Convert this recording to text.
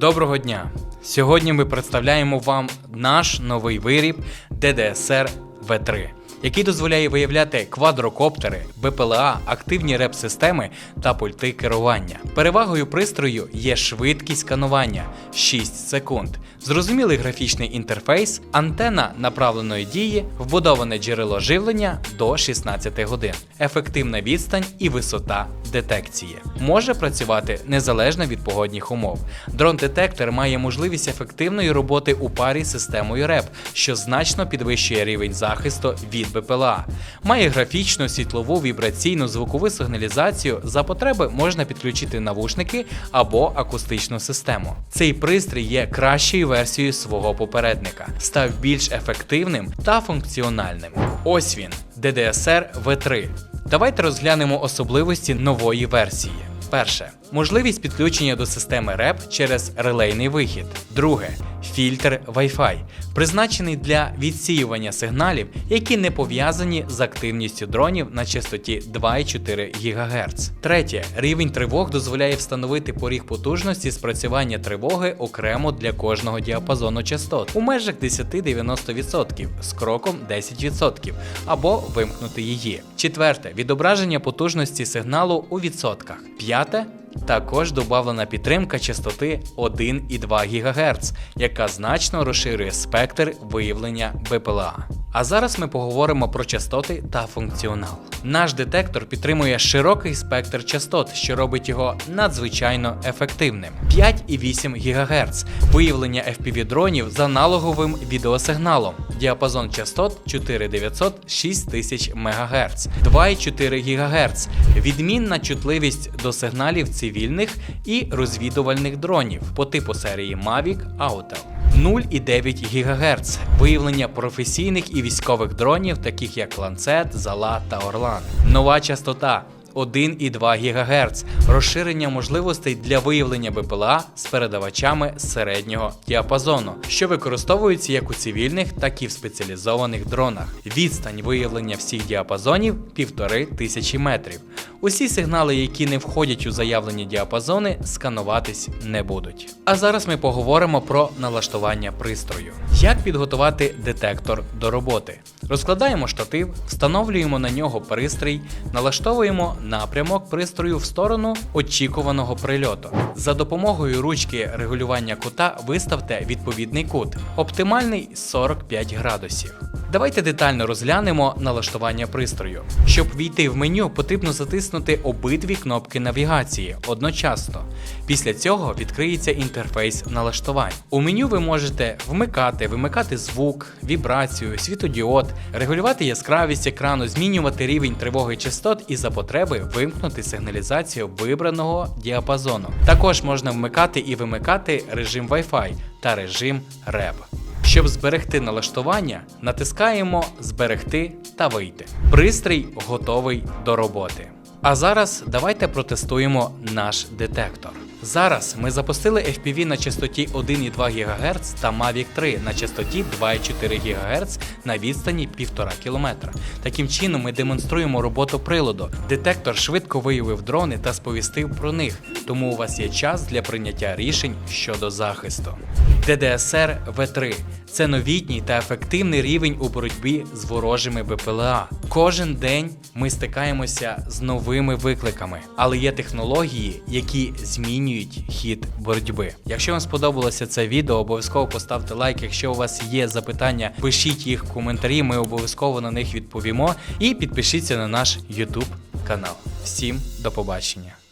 Доброго дня! Сьогодні ми представляємо вам наш новий виріб DDSR V3, який дозволяє виявляти квадрокоптери, БПЛА, активні реп-системи та пульти керування. Перевагою пристрою є швидкість сканування 6 секунд, зрозумілий графічний інтерфейс, антена направленої дії, вбудоване джерело живлення до 16 годин, ефективна відстань і висота детекції. Може працювати незалежно від погодних умов. Дрон-детектор має можливість ефективної роботи у парі з системою РЕП, що значно підвищує рівень захисту від БПЛА. Має графічну, світлову, вібраційну, звукову сигналізацію. За потреби можна підключити навушники або акустичну систему. Цей пристрій є кращою версією свого попередника, став більш ефективним та функціональним. Ось він DDSR V3. Давайте розглянемо особливості нової версії. Перше можливість підключення до системи РЕП через релейний вихід. Друге фільтр Wi-Fi, призначений для відсіювання сигналів, які не пов'язані з активністю дронів на частоті 2,4 ГГц. Третє рівень тривог дозволяє встановити поріг потужності спрацювання тривоги окремо для кожного діапазону частот у межах 10-90% з кроком 10% або вимкнути її. Четверте відображення потужності сигналу у відсотках. П'яте також додавлена підтримка частоти 1,2 ГГц, яка значно розширює спектр виявлення БПЛА. А зараз ми поговоримо про частоти та функціонал. Наш детектор підтримує широкий спектр частот, що робить його надзвичайно ефективним. 5,8 ГГц, виявлення FPV-дронів з аналоговим відеосигналом, діапазон частот 4900 6000 МГц, 2,4 ГГц, відмінна чутливість до сигналів цивільних і розвідувальних дронів по типу серії Mavic Autel. 0,9 ГГц виявлення професійних і військових дронів, таких як Lancet, Зала та Орлан. Нова частота 1,2 ГГц, розширення можливостей для виявлення БПЛА з передавачами середнього діапазону, що використовуються як у цивільних, так і в спеціалізованих дронах. Відстань виявлення всіх діапазонів 1500 метрів. Усі сигнали, які не входять у заявлені діапазони, скануватись не будуть. А зараз ми поговоримо про налаштування пристрою. Як підготувати детектор до роботи? Розкладаємо штатив, встановлюємо на нього пристрій, налаштовуємо напрямок пристрою в сторону очікуваного прильоту. За допомогою ручки регулювання кута виставте відповідний кут, оптимальний 45 градусів. Давайте детально розглянемо налаштування пристрою. Щоб війти в меню, потрібно затиснути обидві кнопки навігації одночасно. Після цього відкриється інтерфейс налаштувань. У меню ви можете вмикати, вимикати звук, вібрацію, світодіод, регулювати яскравість екрану, змінювати рівень тривоги частот і за потреби вимкнути сигналізацію вибраного діапазону. Також можна вмикати і вимикати режим Wi-Fi та режим REP. Щоб зберегти налаштування, натискаємо Зберегти та вийти. Пристрій готовий до роботи. А зараз давайте протестуємо наш детектор. Зараз ми запустили FPV на частоті 1,2 ГГц та Mavic 3 на частоті 2,4 ГГц на відстані 1,5 км. Таким чином ми демонструємо роботу приладу. Детектор швидко виявив дрони та сповістив про них, тому у вас є час для прийняття рішень щодо захисту. DDSR V3 це новітній та ефективний рівень у боротьбі з ворожими БПЛА. Кожен день ми стикаємося з новими викликами, але є технології, які змінюють хід боротьби. Якщо вам сподобалося це відео, обов'язково поставте лайк. Якщо у вас є запитання, пишіть їх в коментарі, ми обов'язково на них відповімо. І підпишіться на наш YouTube канал. Всім до побачення!